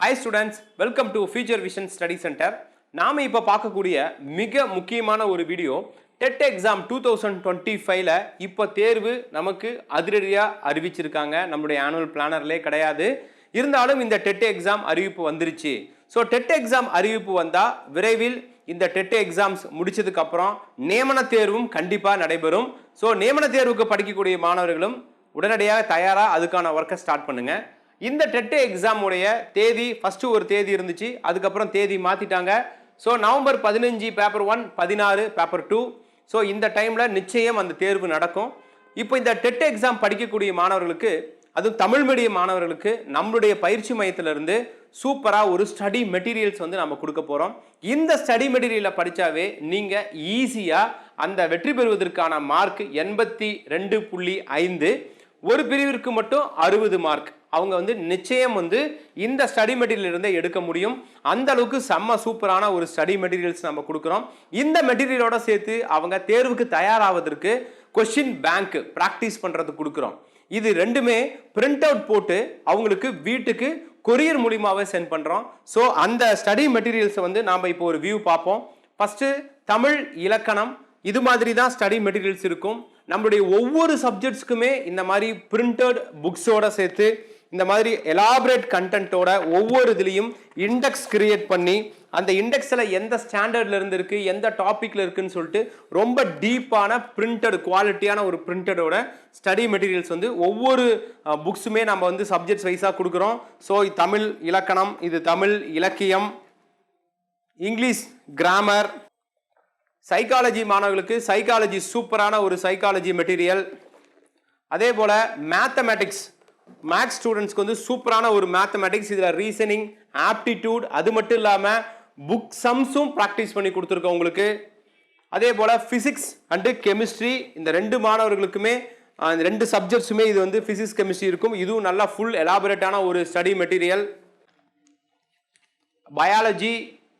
Hi students welcome to future vision study centre நாம் இப்போ பார்க்கக்கூடிய மிக முக்கியமான ஒரு video TET exam two thousand twenty ஃபைவ்ல இப்போ தேர்வு நமக்கு அதிரடியாக அறிவிச்சிருக்காங்க. நம்முடைய ஆனுவல் பிளானர்லே கிடையாது. இருந்தாலும் இந்த டெட் எக்ஸாம் அறிவிப்பு வந்துருச்சு. ஸோ டெட் எக்ஸாம் அறிவிப்பு வந்தால் விரைவில் இந்த டெட் எக்ஸாம்ஸ் முடிச்சதுக்கப்புறம் நியமன தேர்வும் கண்டிப்பாக நடைபெறும். ஸோ நியமன தேர்வுக்கு படிக்கக்கூடிய மாணவர்களும் உடனடியாக தயாராக அதுக்கான ஒர்க்கை ஸ்டார்ட் பண்ணுங்கள் இந்த டெட்டு எக்ஸாமுடைய தேதி ஃபஸ்ட்டு ஒரு தேதி இருந்துச்சு. அதுக்கப்புறம் தேதி மாற்றிட்டாங்க ஸோ நவம்பர் பதினஞ்சு பேப்பர் ஒன் பதினாறு பேப்பர் டூ ஸோ இந்த டைமில் நிச்சயம் அந்த தேர்வு நடக்கும். இப்போ இந்த டெட் எக்ஸாம் படிக்கக்கூடிய மாணவர்களுக்கு அதுவும் தமிழ் மீடியம் மாணவர்களுக்கு நம்மளுடைய பயிற்சி மையத்திலிருந்து சூப்பராக ஒரு ஸ்டடி மெட்டீரியல்ஸ் வந்து நம்ம கொடுக்க போகிறோம் இந்த ஸ்டடி மெட்டீரியலை படித்தாவே நீங்கள் ஈஸியாக அந்த வெற்றி பெறுவதற்கான மார்க் எண்பத்தி ரெண்டு புள்ளி ஐந்து ஒரு பிரிவிற்கு மட்டும் அறுபது மார்க் அவங்க வந்து நிச்சயம் வந்து இந்த ஸ்டடி மெட்டீரியல் இருந்தே எடுக்க முடியும். அந்த அளவுக்கு செம்ம சூப்பரான ஒரு ஸ்டடி மெட்டீரியல்ஸ் நம்ம கொடுக்குறோம். இந்த மெட்டீரியலோட சேர்த்து அவங்க தேர்வுக்கு தயாராவதற்கு கொஷின் பேங்க் ப்ராக்டிஸ் பண்ணுறதுக்கு கொடுக்குறோம். இது ரெண்டுமே பிரிண்ட் அவுட் போட்டு அவங்களுக்கு வீட்டுக்கு கொரியர் மூலியமாகவே சென்ட் பண்ணுறோம் ஸோ அந்த ஸ்டடி மெட்டீரியல்ஸை வந்து நாம் இப்போ ஒரு வியூ பார்ப்போம். ஃபஸ்ட்டு தமிழ் இலக்கணம். இது மாதிரி தான் ஸ்டடி மெட்டீரியல்ஸ் இருக்கும். நம்மளுடைய ஒவ்வொரு சப்ஜெக்ட்ஸ்க்குமே இந்த மாதிரி பிரிண்டட் புக்ஸோட சேர்த்து இந்த மாதிரி எலாபரேட் கண்டென்ட்டோட ஒவ்வொரு இதுலேயும் இண்டெக்ஸ் கிரியேட் பண்ணி அந்த இண்டெக்ஸில் எந்த ஸ்டாண்டர்ட்ல இருந்துருக்கு எந்த டாப்பிக்கில் இருக்குதுன்னு சொல்லிட்டு ரொம்ப டீப்பான பிரிண்டட் குவாலிட்டியான ஒரு பிரிண்டடோட ஸ்டடி மெட்டீரியல்ஸ் வந்து ஒவ்வொரு புக்ஸுமே நம்ம வந்து சப்ஜெக்ட்ஸ் வைஸாக கொடுக்குறோம். ஸோ தமிழ் இலக்கணம் இது தமிழ் இலக்கியம் இங்கிலீஷ் கிராமர் சைக்காலஜி மாணவர்களுக்கு சைக்காலஜி சூப்பரான ஒரு சைக்காலஜி மெட்டீரியல் அதே போல் மேத்தமேட்டிக்ஸ் மேத்ஸ் ஸ்டூடெண்ட்ஸ்க்கு வந்து சூப்பரான ஒரு மேத்தமேட்டிக்ஸ் இதில் ரீசனிங் ஆப்டிடியூட் அது மட்டும் இல்லாமல் புக் சம்ஸும் ப்ராக்டிஸ் பண்ணி கொடுத்துருக்கோம் உங்களுக்கு. அதே போல் ஃபிசிக்ஸ் அண்டு கெமிஸ்ட்ரி இந்த ரெண்டு மாணவர்களுக்குமே அந்த இந்த ரெண்டு சப்ஜெக்ட்ஸுமே இது வந்து ஃபிசிக்ஸ் கெமிஸ்ட்ரி இருக்கும். இதுவும் நல்லா ஃபுல் எலாபரேட்டான ஒரு study material biology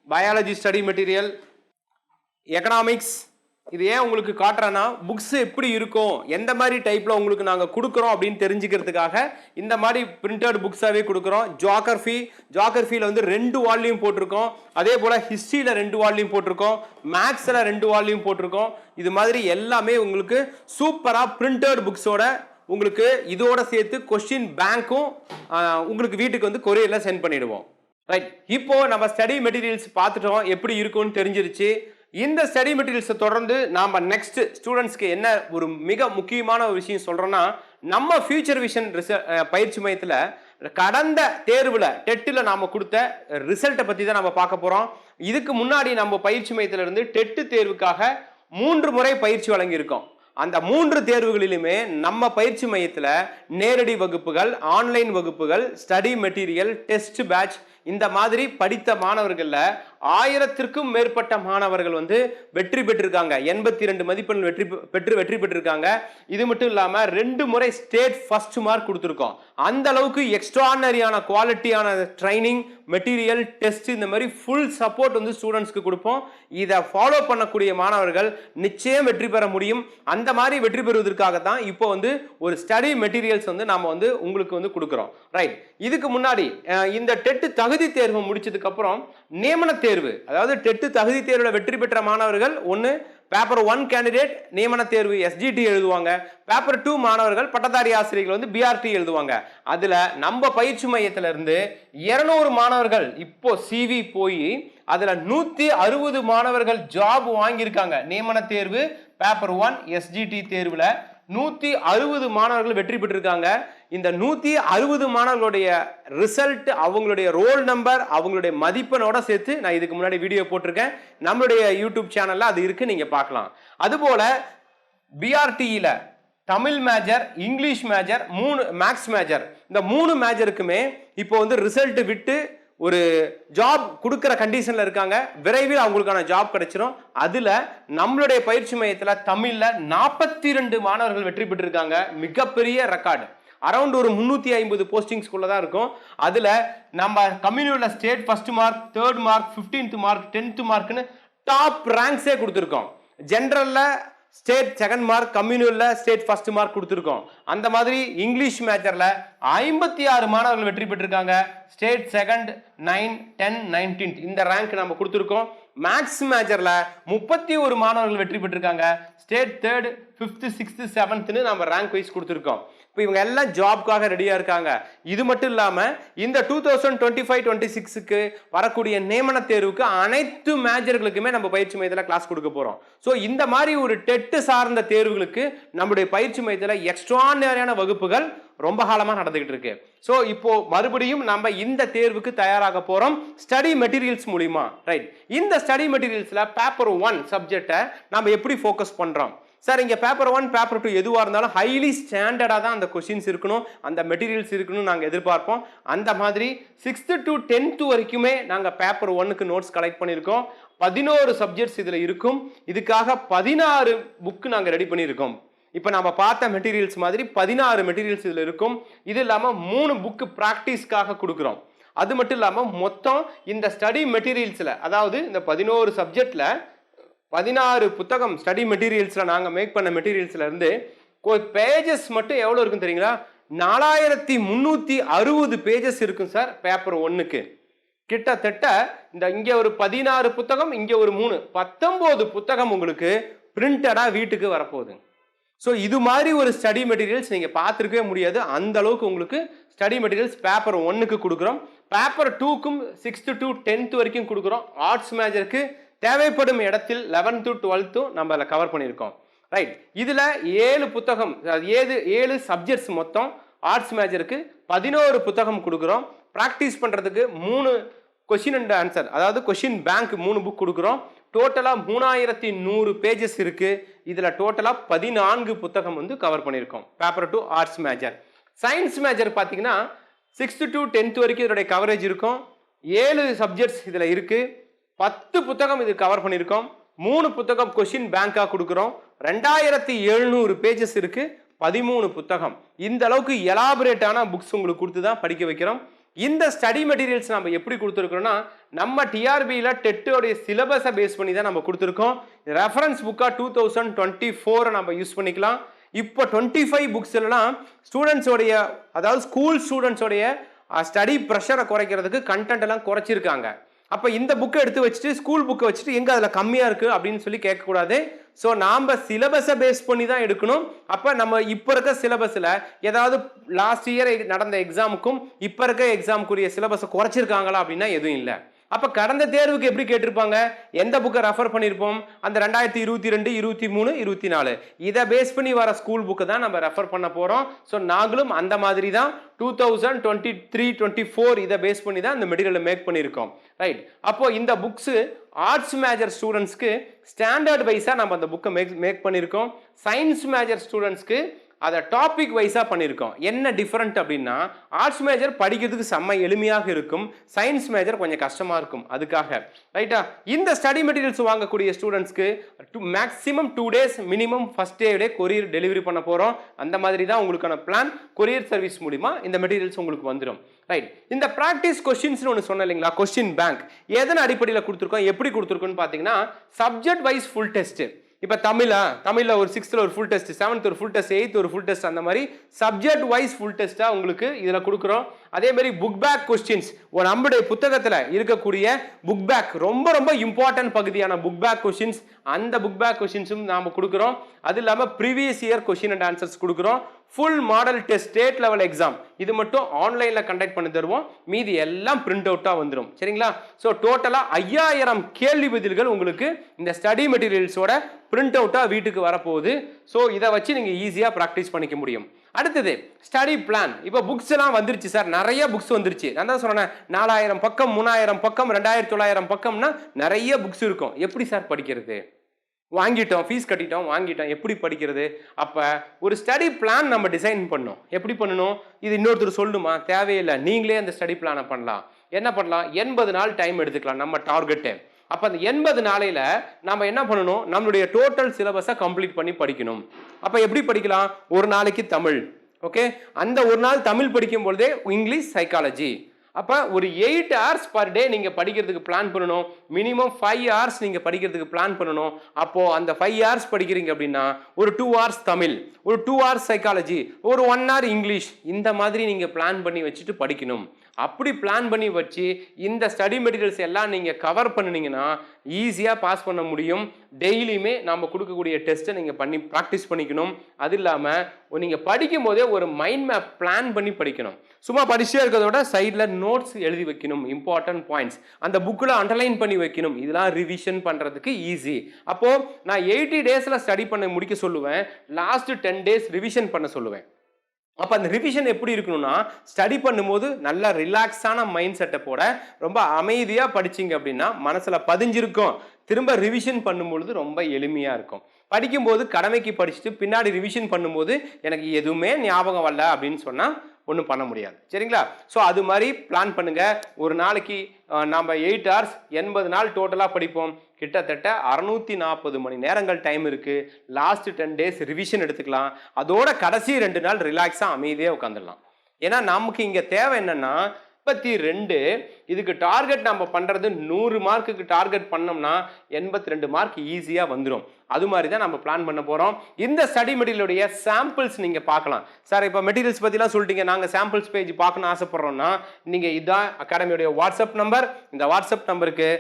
biology study material economics இது ஏன் உங்களுக்கு காட்டுறேன்னா புக்ஸ் எப்படி இருக்கும் எந்த மாதிரி டைப்பில் உங்களுக்கு நாங்கள் கொடுக்குறோம் அப்படின்னு தெரிஞ்சுக்கிறதுக்காக இந்த மாதிரி பிரிண்டட் புக்ஸாகவே கொடுக்குறோம். ஜாகிரஃபி ஜாகிரஃபியில் வந்து ரெண்டு வால்யூம் போட்டிருக்கோம். அதே போல் ஹிஸ்ட்ரியில் ரெண்டு வால்யூம் போட்டிருக்கோம். மேக்ஸில் ரெண்டு வால்யூம் போட்டிருக்கோம். இது மாதிரி எல்லாமே உங்களுக்கு சூப்பராக பிரிண்டட் புக்ஸோட உங்களுக்கு இதோட சேர்த்து கொஸ்டின் பேங்க்கும் உங்களுக்கு வீட்டுக்கு வந்து கொரியரில் சென்ட் பண்ணிவிடுவோம் ரைட் இப்போது நம்ம ஸ்டடி மெட்டீரியல்ஸ் பார்த்துட்டோம். எப்படி இருக்கும்னு தெரிஞ்சிருச்சு. இந்த ஸ்டடி மெட்டீரியல்ஸை தொடர்ந்து நாம் நெக்ஸ்ட் ஸ்டூடெண்ட்ஸ்க்கு என்ன ஒரு மிக முக்கியமான ஒரு விஷயம் சொல்கிறோன்னா நம்ம ஃபியூச்சர் விஷன் ரிச பயிற்சி மையத்தில் கடந்த தேர்வில் டெட்டில் நாம் கொடுத்த ரிசல்ட்டை பற்றி தான் நம்ம பார்க்க போகிறோம் இதுக்கு முன்னாடி நம்ம பயிற்சி மையத்திலிருந்து டெட்டு தேர்வுக்காக மூன்று முறை பயிற்சி வழங்கியிருக்கோம். அந்த மூன்று தேர்வுகளிலுமே நம்ம பயிற்சி மையத்தில் நேரடி வகுப்புகள் ஆன்லைன் வகுப்புகள் ஸ்டடி மெட்டீரியல் டெஸ்ட் பேட்ச் இந்த மாதிரி படித்த மாணவர்களில் ஆயிரத்திற்கும் மேற்பட்ட மாணவர்கள் வந்து வெற்றி பெற்றிருக்காங்க. எண்பத்தி ரெண்டு மதிப்பெண் வெற்றி பெ- பெற்று வெற்றி பெற்றிருக்காங்க. இது மட்டும் இல்லாமல் ரெண்டு முறை ஸ்டேட் ஃபர்ஸ்ட் மார்க் கொடுத்துருக்கோம். அந்த அளவுக்கு எக்ஸ்ட்ரானரியான குவாலிட்டியான ட்ரைனிங் மெட்டீரியல் டெஸ்ட் இந்த மாதிரி ஃபுல் சப்போர்ட் வந்து ஸ்டூடெண்ட்ஸ்க்கு கொடுப்போம். இதை ஃபாலோ பண்ணக்கூடிய மாணவர்கள் நிச்சயம் வெற்றி பெற முடியும். அந்த மாதிரி வெற்றி பெறுவதற்காக தான் இப்போ வந்து ஒரு ஸ்டடி மெட்டீரியல்ஸ் வந்து நாம் வந்து உங்களுக்கு வந்து கொடுக்குறோம். ரைட் இதுக்கு முன்னாடி இந்த டெட்டு தகுதி தேர்வு முடிச்சதுக்கு அப்புறம் நியமன தேர்வு அதாவது டெட்டு தகுதி தேர்வில் வெற்றி பெற்ற மாணவர்கள் ஒன்று பேப்பர் ஒன் கேண்டிடேட் நியமன தேர்வு எஸ்ஜிடி எழுதுவாங்க. பேப்பர் டூ மாணவர்கள் பட்டதாரி ஆசிரியர்கள் வந்து பிஆர்டி எழுதுவாங்க. அதில் நம்ம பயிற்சி மையத்திலிருந்து இருநூறு மாணவர்கள் இப்போ சிவி போய் அதில் நூற்றி அறுபது மாணவர்கள் ஜாப் வாங்கியிருக்காங்க. நியமன தேர்வு பேப்பர் ஒன் எஸ்ஜிடி தேர்வில் நூற்றி அறுபது மாணவர்கள் வெற்றி பெற்றிருக்காங்க. இந்த நூற்றி அறுபது மாணவர்களுடைய ரிசல்ட் அவங்களுடைய ரோல் நம்பர் அவங்களுடைய மதிப்பெண்ணோட சேர்த்து நான் இதுக்கு முன்னாடி வீடியோ போட்டிருக்கேன். நம்மளுடைய யூடியூப் சேனலில் அது இருக்குது நீங்கள் பார்க்கலாம். அதுபோல் பிஆர்டியில் தமிழ் மேஜர் இங்கிலீஷ் மேஜர் மூணு மேக்ஸ் மேஜர் இந்த மூணு மேஜருக்குமே இப்போ வந்து ரிசல்ட் விட்டு ஒரு ஜாப் கொடுக்குற கண்டிஷனில் இருக்காங்க. விரைவில் அவங்களுக்கான ஜாப் கிடைச்சிரும். அதில் நம்மளுடைய பயிற்சி மையத்தில் தமிழில் நாற்பத்தி ரெண்டு மாணவர்கள் வெற்றி பெற்றிருக்காங்க. மிகப்பெரிய ரெக்கார்டு அரௌண்ட் ஒரு முந்நூற்றி ஐம்பது போஸ்டிங்ஸ்குள்ளே தான் இருக்கும். அதில் நம்ம கம்யூனிட்டியில் state first mark third mark fifteenth mark tenth மார்க்னு top ரேங்க்ஸே கொடுத்துருக்கோம். ஜென்ரலில் ஸ்டேட் செகண்ட் மார்க் கம்யூனியல்ல ஸ்டேட் ஃபர்ஸ்ட் மார்க் கொடுத்துருக்கோம். அந்த மாதிரி இங்கிலீஷ் மேஜரில் ஐம்பத்தி ஆறு மாணவர்கள் வெற்றி பெற்றிருக்காங்க. State second nine ten nineteen இந்த ரேங்க் நம்ம கொடுத்துருக்கோம். மேக்ஸ் மேஜரில் முப்பத்தி ஒரு மாணவர்கள் வெற்றி பெற்றிருக்காங்க. ஸ்டேட் தேர்டு ஃபிஃப்த்து சிக்ஸ்த்து செவன்த்னு நம்ம ரேங்க் வைஸ் கொடுத்துருக்கோம். இப்போ இவங்க எல்லாம் ஜாப்க்காக ரெடியாக இருக்காங்க. இது மட்டும் இல்லாமல் இந்த two thousand twenty five twenty சிக்ஸுக்கு வரக்கூடிய நியமன தேர்வுக்கு அனைத்து மேஜர்களுக்குமே நம்ம பயிற்சி மையத்தில் கிளாஸ் கொடுக்க போகிறோம் ஸோ இந்த மாதிரி ஒரு டெட்டு சார்ந்த தேர்வுகளுக்கு நம்முடைய பயிற்சி மையத்தில் எக்ஸ்ட்ரானரியான வகுப்புகள் ரொம்ப காலமாக நடந்துகிட்டு இருக்கு. ஸோ இப்போ மறுபடியும் நம்ம இந்த தேர்வுக்கு தயாராக போகிறோம் ஸ்டடி மெட்டீரியல்ஸ் மூலிமா ரைட் இந்த ஸ்டடி மெட்டீரியல்ஸில் பேப்பர் ஒன் சப்ஜெக்டை நம்ம எப்படி ஃபோக்கஸ் பண்ணுறோம் சார் இங்கே பேப்பர் ஒன் பேப்பர் டூ எதுவாக இருந்தாலும் ஹைலி ஸ்டாண்டர்டாக தான் அந்த கொஷின்ஸ் இருக்கணும். அந்த மெட்டீரியல்ஸ் இருக்கணும் நாங்கள் எதிர்பார்ப்போம். அந்த மாதிரி சிக்ஸ்த்து டு டென்த்து வரைக்குமே நாங்கள் பேப்பர் ஒன்னுக்கு நோட்ஸ் கலெக்ட் பண்ணியிருக்கோம். பதினோரு சப்ஜெக்ட்ஸ் இதில் இருக்கும். இதுக்காக பதினாறு புக்கு நாங்கள் ரெடி பண்ணியிருக்கோம். இப்போ நம்ம பார்த்த மெட்டீரியல்ஸ் மாதிரி பதினாறு மெட்டீரியல்ஸ் இதில் இருக்கும். இது இல்லாமல் மூணு புக்கு ப்ராக்டிஸ்க்காக கொடுக்குறோம். அது மட்டும் இல்லாமல் மொத்தம் இந்த ஸ்டடி மெட்டீரியல்ஸில் அதாவது இந்த பதினோரு சப்ஜெக்டில் பதினாறு புத்தகம் ஸ்டடி மெட்டீரியல்ஸில் நாங்கள் மேக் பண்ண மெட்டீரியல்ஸ்லேருந்து பேஜஸ் மட்டும் எவ்வளோ இருக்கும் தெரியுங்களா? நாலாயிரத்தி முந்நூற்றி அறுபது பேஜஸ் இருக்கும் சார் பேப்பர் ஒன்றுக்கு கிட்டத்தட்ட இந்த இங்கே ஒரு பதினாறு புத்தகம் இங்கே ஒரு மூணு பத்தொம்போது புத்தகம் உங்களுக்கு பிரிண்டடாக வீட்டுக்கு வரப்போகுது ஸோ இது மாதிரி ஒரு ஸ்டடி மெட்டீரியல்ஸ் நீங்கள் பார்த்துருக்கவே முடியாது. அந்த அளவுக்கு உங்களுக்கு ஸ்டடி மெட்டீரியல்ஸ் பேப்பர் ஒன்றுக்கு கொடுக்குறோம். பேப்பர் டூக்கும் சிக்ஸ்த்து டு டென்த்து வரைக்கும் கொடுக்குறோம். ஆர்ட்ஸ் மேஜருக்கு தேவைப்படும் இடத்தில் லெவன்த்து டுவெல்த்தும் நம்ம அதில் கவர் பண்ணியிருக்கோம். ரைட் இதில் ஏழு புத்தகம் ஏழு ஏழு சப்ஜெக்ட்ஸ் மொத்தம் ஆர்ட்ஸ் மேஜருக்கு பதினோரு புத்தகம் கொடுக்குறோம். ப்ராக்டிஸ் பண்ணுறதுக்கு மூணு கொஷின் அண்ட் ஆன்சர் அதாவது கொஷின் பேங்க் மூணு புக் கொடுக்குறோம். டோட்டலாக மூணாயிரத்தி நூறு பேஜஸ் இருக்குது இதில் டோட்டலாக பதினான்கு புத்தகம் வந்து கவர் பண்ணியிருக்கோம். Paper two arts major science major பார்த்தீங்கன்னா சிக்ஸ்த்து டு டென்த் வரைக்கும் இதோடைய கவரேஜ் இருக்கும். ஏழு சப்ஜெக்ட்ஸ் இதில் இருக்குது பத்து புத்தகம் இது கவர் பண்ணியிருக்கோம். மூணு புத்தகம் கொஷின் பேங்காக கொடுக்குறோம். ரெண்டாயிரத்தி எழுநூறு பேஜஸ் இருக்குது பதிமூணு புத்தகம். இந்த அளவுக்கு எலாபரேட்டான புக்ஸ் உங்களுக்கு கொடுத்து தான் படிக்க வைக்கிறோம். இந்த ஸ்டடி மெட்டீரியல்ஸ் நம்ம எப்படி கொடுத்துருக்குறோன்னா நம்ம டிஆர்பியில் டெட்டோடைய சிலபஸை பேஸ் பண்ணி தான் நம்ம கொடுத்துருக்கோம். ரெஃபரன்ஸ் புக்காக டூ தௌசண்ட் டுவெண்ட்டி ஃபோரை நம்ம யூஸ் பண்ணிக்கலாம். இப்போ டுவெண்ட்டி ஃபைவ் புக்ஸ்லாம் ஸ்டூடெண்ட்ஸோடைய அதாவது ஸ்கூல் ஸ்டூடெண்ட்ஸோடைய ஸ்டடி ப்ரெஷரை குறைக்கிறதுக்கு கண்டென்ட் எல்லாம் குறைச்சிருக்காங்க. அப்போ இந்த புக்கை எடுத்து வச்சுட்டு ஸ்கூல் புக்கை வச்சுட்டு எங்கே அதில் கம்மியாக இருக்குது அப்படின்னு சொல்லி கேட்கக்கூடாது. ஸோ நாம் சிலபஸை பேஸ் பண்ணி தான் எடுக்கணும். அப்போ நம்ம இப்போ இருக்க சிலபஸில் ஏதாவது லாஸ்ட் இயர் நடந்த எக்ஸாமுக்கும் இப்போ இருக்க எக்ஸாமுக்குரிய சிலபஸை குறைச்சிருக்காங்களா அப்படின்னா எதுவும் இல்லை. அப்போ கடந்த தேர்வுக்கு எப்படி கேட்டிருப்பாங்க? எந்த புக்கை ரெஃபர் பண்ணியிருப்போம்? அந்த ரெண்டாயிரத்தி இருபத்தி ரெண்டு இருபத்தி மூணு இருபத்தி நாலு. இதை பேஸ் பண்ணி வர ஸ்கூல் புக்கை தான் நம்ம ரெஃபர் பண்ண போகிறோம் ஸோ நாங்களும் அந்த மாதிரி தான் two thousand twenty three twenty four இதை பேஸ் பண்ணி தான் இந்த மெட்டீரியலை மேக் பண்ணியிருக்கோம். ரைட் அப்போது இந்த புக்ஸு ஆர்ட்ஸ் மேஜர் ஸ்டூடெண்ட்ஸ்க்கு ஸ்டாண்டர்ட் வைஸாக நம்ம அந்த புக்கை மேக் மேக் பண்ணியிருக்கோம். சயின்ஸ் மேஜர் ஸ்டூடெண்ட்ஸ்க்கு அதை டாபிக் வைஸாக பண்ணியிருக்கோம். என்ன டிஃப்ரெண்ட் அப்படின்னா ஆர்ட்ஸ் மேஜர் படிக்கிறதுக்கு செம்ம எளிமையாக இருக்கும். சயின்ஸ் மேஜர் கொஞ்சம் கஷ்டமாக இருக்கும். அதுக்காக. ரைட்டா இந்த ஸ்டடி மெட்டீரியல்ஸ் வாங்கக்கூடிய ஸ்டூடெண்ட்ஸ்க்கு two maximum two days minimum first டேவிலே courier delivery பண்ண போகிறோம் அந்த மாதிரி தான் உங்களுக்கான பிளான் கொரியர் சர்வீஸ் மூலிமா இந்த மெட்டீரியல்ஸ் உங்களுக்கு வந்துடும் ரைட் இந்த ப்ராக்டிஸ் கொஸ்டின்ஸ்னு ஒன்று சொன்ன இல்லைங்களா? கொஸ்டின் பேங்க் எதன் அடிப்படையில் கொடுத்துருக்கோம்? எப்படி கொடுத்துருக்கோன்னு பார்த்தீங்கன்னா சப்ஜெக்ட் வைஸ் ஃபுல் டெஸ்ட்டு இப்போ தமிழா? தமிழில் ஒரு சிக்ஸ்த்தில் ஒரு ஃபுல் டெஸ்ட் செவன்த் ஒரு ஃபுல் டெஸ்ட் எயித் ஒரு ஃபுல் டெஸ்ட் அந்த மாதிரி சப்ஜெக்ட் வைஸ் ஃபுல் டெஸ்ட்டாக உங்களுக்கு இதில் கொடுக்குறோம். அதே மாதிரி புக் பேக் கொஸ்டின்ஸ் ஒரு நம்முடைய புத்தகத்தில் இருக்கக்கூடிய புக் பேக் ரொம்ப ரொம்ப இம்பார்ட்டன்ட் பகுதியான புக் பேக் கொஸ்டின்ஸ் அந்த புக் பேக் கொஸ்டின்ஸும் நாம் கொடுக்குறோம். அது இல்லாமல் previous year question and answers கொடுக்குறோம். Full model test state level exam இது மட்டும் ஆன்லைனில் கண்டக்ட் பண்ணி தருவோம். மீதி எல்லாம் பிரிண்ட் அவுட்டாக வந்துடும் சரிங்களா? ஸோ டோட்டலாக ஐயாயிரம் கேள்வி பதில்கள் உங்களுக்கு இந்த ஸ்டடி மெட்டீரியல்ஸோட பிரிண்ட் அவுட்டாக வீட்டுக்கு வரப்போகுது. ஸோ இதை வச்சு நீங்கள் ஈஸியாக ப்ராக்டிஸ் பண்ணிக்க முடியும். அடுத்தது ஸ்டடி பிளான் இப்போ புக்ஸ் எல்லாம் வந்துருச்சு சார் நிறைய புக்ஸ் வந்துருச்சு. நான் தான் சொன்னேன் நாலாயிரம் பக்கம் மூணாயிரம் பக்கம் ரெண்டாயிரத்தி தொள்ளாயிரம் பக்கம்னா நிறைய புக்ஸ் இருக்கும். எப்படி சார் படிக்கிறது? வாங்கிட்டோம் ஃபீஸ் கட்டிட்டோம் வாங்கிட்டோம். எப்படி படிக்கிறது? அப்போ ஒரு ஸ்டடி பிளான் நம்ம டிசைன் பண்ணோம். எப்படி பண்ணணும்? இது இன்னொருத்தர் சொல்லணுமா தேவையில்லை. நீங்களே அந்த ஸ்டடி பிளானை பண்ணலாம். என்ன பண்ணலாம்? எண்பது நாள் டைம் எடுத்துக்கலாம். நம்ம டார்கெட்டு அப்போ அந்த எண்பது நாளையில் நம்ம என்ன பண்ணணும்? நம்மளுடைய டோட்டல் சிலபஸை கம்ப்ளீட் பண்ணி படிக்கணும். அப்போ எப்படி படிக்கலாம்? ஒரு நாளைக்கு தமிழ். ஓகே அந்த ஒரு நாள் தமிழ் படிக்கும் பொழுதே இங்கிலீஷ் சைக்காலஜி அப்போ ஒரு எயிட் ஹவர்ஸ் பர் டே நீங்கள் படிக்கிறதுக்கு பிளான் பண்ணணும். மினிமம் ஃபைவ் ஹவர்ஸ் நீங்கள் படிக்கிறதுக்கு பிளான் பண்ணணும். அப்போது அந்த ஃபைவ் ஹவர்ஸ் படிக்கிறீங்க அப்படின்னா ஒரு டூ ஹவர்ஸ் தமிழ் ஒரு டூ ஹவர்ஸ் சைக்காலஜி ஒரு ஒன் ஹவர் இங்கிலீஷ் இந்த மாதிரி நீங்கள் பிளான் பண்ணி வச்சுட்டு படிக்கணும். அப்படி பிளான் பண்ணி வச்சு இந்த ஸ்டடி மெட்டீரியல்ஸ் எல்லாம் நீங்கள் கவர் பண்ணினீங்கன்னா ஈஸியாக பாஸ் பண்ண முடியும். டெய்லியுமே நம்ம கொடுக்கக்கூடிய டெஸ்ட்டை நீங்கள் பண்ணி ப்ராக்டிஸ் பண்ணிக்கணும். அது இல்லாமல் நீங்கள் படிக்கும் போதே ஒரு மைண்ட் மேப் பிளான் பண்ணி படிக்கணும். சும்மா படிச்சே இருக்கிறதோட சைடில் நோட்ஸ் எழுதி வைக்கணும். இம்பார்ட்டன்ட் பாயிண்ட்ஸ் அந்த புக்கில் அண்டர்லைன் பண்ணி வைக்கணும். இதெல்லாம் ரிவிஷன் பண்ணுறதுக்கு ஈஸி அப்போது நான் எயிட்டி டேஸில் ஸ்டடி பண்ண முடிக்க சொல்லுவேன். லாஸ்ட் டென் டேஸ் ரிவிஷன் பண்ண சொல்லுவேன். அப்போ அந்த ரிவிஷன் எப்படி இருக்கணும்னா ஸ்டடி பண்ணும்போது நல்லா ரிலாக்ஸான மைண்ட் செட்டை போட ரொம்ப அமைதியாக படிச்சிங்க அப்படின்னா மனசில் பதிஞ்சிருக்கும். திரும்ப ரிவிஷன் பண்ணும்பொழுது ரொம்ப எளிமையாக இருக்கும். படிக்கும்போது கடமைக்கு படிச்சுட்டு பின்னாடி ரிவிஷன் பண்ணும்போது எனக்கு எதுவுமே ஞாபகம் வரல அப்படின்னு சொன்னால் ஒன்றும் பண்ண முடியாது. சரிங்களா? ஸோ அது மாதிரி பிளான் பண்ணுங்க. ஒரு நாளைக்கு நம்ம எயிட் ஹவர்ஸ் எண்பது நாள் டோட்டலாக படிப்போம். கிட்டத்தட்ட அறுநூத்தி நாற்பது மணி நேரங்கள் டைம் இருக்குது லாஸ்ட் டென் டேஸ் ரிவிஷன் எடுத்துக்கலாம். அதோட கடைசி ரெண்டு நாள் ரிலாக்ஸாக அமைதியாக உட்காந்துடலாம் ஏன்னா நமக்கு இங்கே தேவை என்னென்னா முப்பத்தி ரெண்டு இதுக்கு டார்கெட் நம்ம பண்ணுறது நூறு மார்க்குக்கு டார்கெட் பண்ணோம்னா எண்பத்தி ரெண்டு மார்க் ஈஸியாக வந்துடும் அது மாதிரி தான் நம்ம பிளான் பண்ண போகிறோம் இந்த ஸ்டடி மெட்டீரியலுடைய சாம்பிள்ஸ் நீங்கள் பார்க்கலாம். சார் இப்போ மெட்டீரியல்ஸ் பற்றிலாம் சொல்லிட்டீங்க. நாங்கள் சாம்பிள்ஸ் பேஜ் பார்க்கணும்னு ஆசைப்பட்றோம்னா நீங்கள் இதுதான் அகாடமியுடைய வாட்ஸ்அப் நம்பர் இந்த வாட்ஸ்அப் நம்பருக்கு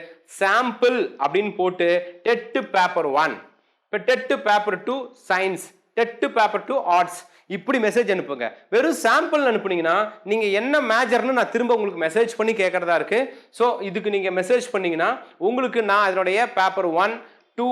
சாம்பிள் அப்படின்னு போட்டு டெட்டு பேப்பர் ஒன் இப்போ TET paper two science TET paper two arts இப்படி மெசேஜ் அனுப்புங்க. வெறும் சாம்பிள் அனுப்புனீங்கன்னா நீங்க என்ன மேஜர்னு நான் திரும்ப உங்களுக்கு மெசேஜ் பண்ணி கேட்கறதா இருக்கு. ஸோ இதுக்கு நீங்க மெசேஜ் பண்ணீங்கன்னா உங்களுக்கு நான் அதனுடைய paper one two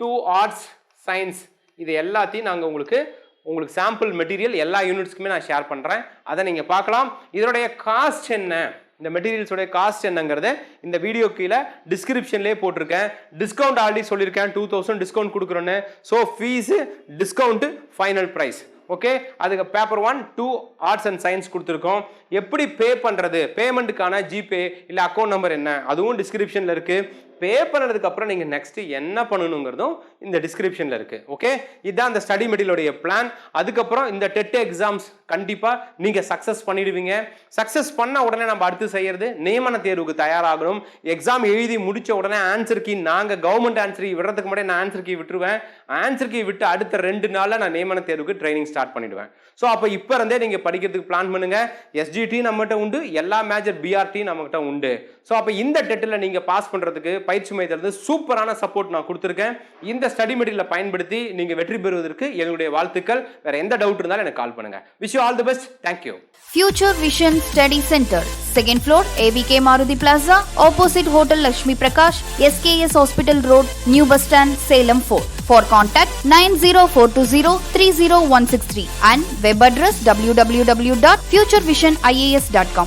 two arts science இது எல்லாத்தையும் நாங்கள் உங்களுக்கு உங்களுக்கு சாம்பிள் மெட்டீரியல் எல்லா யூனிட்ஸ்க்குமே நான் ஷேர் பண்ணுறேன் அதை நீங்கள் பார்க்கலாம். இதனுடைய காஸ்ட் என்ன? இந்த மெட்டீரியல்ஸோடைய காஸ்ட் என்னங்கிறத இந்த வீடியோ கீழே டிஸ்கிரிப்ஷன்லேயே போட்டிருக்கேன். டிஸ்கவுண்ட் ஆல்ரெடி சொல்லியிருக்கேன். Two thousand discount கொடுக்குறோன்னு. So fees discount final price okay அதுக்கு paper one two arts and science கொடுத்துருக்கோம். எப்படி பே பண்ணுறது பேமெண்ட்டுக்கான ஜிபே இல்லை அக்கௌண்ட் நம்பர் என்ன? அதுவும் டிஸ்கிரிப்ஷனில் இருக்குது பே பண்ணதுக்கப்புறம் நீங்கள் நெக்ஸ்ட்டு என்ன பண்ணணுங்கிறதும் இந்த டிஸ்கிரிப்ஷனில் இருக்குது ஓகே இதுதான் அந்த ஸ்டடி மெட்டீரியலுடைய பிளான் அதுக்கப்புறம் இந்த டெட் எக்ஸாம்ஸ் கண்டிப்பாக நீங்கள் சக்ஸஸ் பண்ணிடுவீங்க. சக்ஸஸ் பண்ண உடனே நம்ம அடுத்து செய்கிறது நியமன தேர்வுக்கு தயாராகணும். எக்ஸாம் எழுதி முடித்த உடனே ஆன்சர் கீ நாங்கள் கவர்மெண்ட் ஆன்சர் கீ விடுறதுக்கு முன்னாடி நான் ஆன்சர் கீ விட்டுருவேன். ஆன்சர் கீ விட்டு அடுத்த ரெண்டு நாளில் நான் நியமன தேர்வுக்கு ட்ரைனிங் ஸ்டார்ட் பண்ணிடுவேன். ஸோ அப்போ இப்போ இருந்தே நீங்கள் படிக்கிறதுக்கு பிளான் பண்ணுங்கள் எஸ்ஜிடி நம்மகிட்ட உண்டு எல்லா மேஜர் பிஆர்டி நம்மகிட்ட உண்டு. ஸோ அப்போ இந்த டெட்டில் நீங்கள் பாஸ் பண்ணுறதுக்கு பயிற்சி மையத்திலிருந்து சூப்பரான சப்போர்ட் நான் கொடுத்துருக்கேன். இந்த ஸ்டடி மெட்டீரியலை பயன்படுத்தி நீங்கள் வெற்றி பெறுவதற்கு என்னுடைய வாழ்த்துக்கள். வேறு எந்த டவுட் இருந்தாலும் எனக்கு கால் பண்ணுங்க. you all the best. Thank you. Future Vision Study Center, second floor, ABK Maruti Plaza, opposite Hotel Lakshmi Prakash, SKS Hospital Road, New Bus Stand, Salem 4. For contact 90420-30163 and web address www.futurevisionias.com.